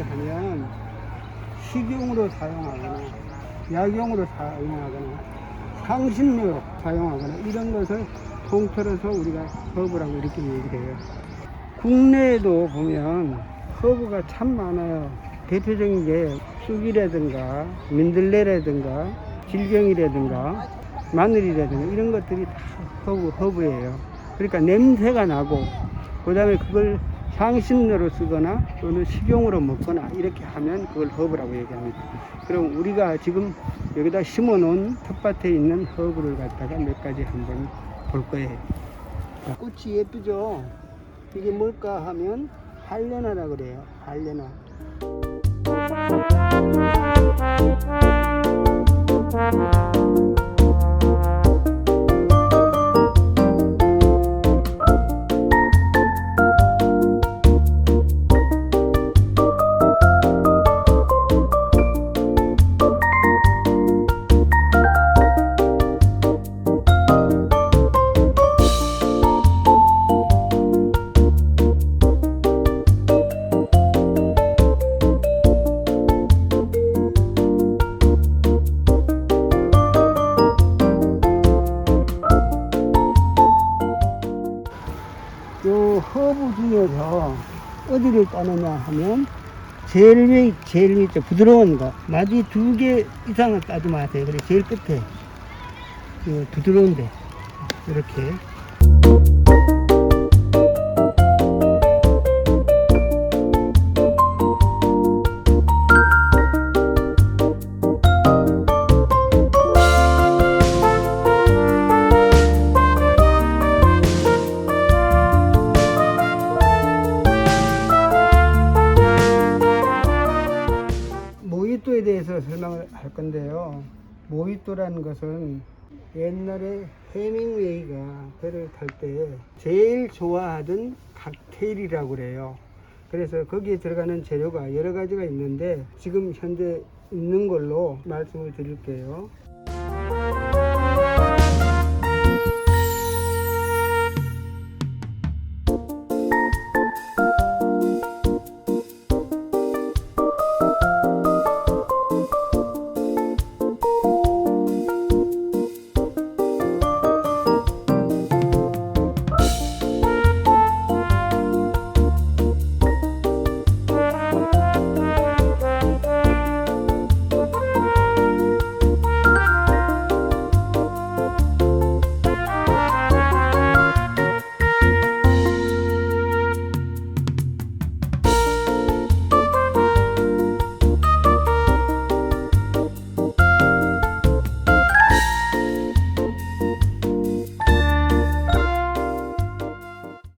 얘기하면 식용으로 사용하거나 약용으로 사용하거나 향신료로 사용하거나 이런 것을 통틀어서 우리가 허브라고 이렇게 얘기를 해요. 국내에도 보면 허브가 참 많아요. 대표적인 게 쑥이라든가 민들레라든가 질경이라든가 마늘이라든가 이런 것들이 다 허브, 허브예요. 그러니까 냄새가 나고 그 다음에 그걸 향신료로 쓰거나 또는 식용으로 먹거나 이렇게 하면 그걸 허브라고 얘기합니다. 그럼 우리가 지금 여기다 심어 놓은 텃밭에 있는 허브를 갖다가 몇 가지 한번 볼 거예요. 자, 꽃이 예쁘죠? 이게 뭘까 하면 할레나라 그래요. 할레나. 허브 중에서 어디를 따느냐 하면 제일 위, 제일 밑에 부드러운 거. 마디 두 개 이상을 따지 마세요. 그래, 제일 끝에. 그 부드러운데. 이렇게. 대해서 설명을 할 건데요. 모히또라는 것은 옛날에 해밍웨이가 배를 탈 때 제일 좋아하던 칵테일이라고 그래요. 그래서 거기에 들어가는 재료가 여러 가지가 있는데 지금 현재 있는 걸로 말씀을 드릴게요.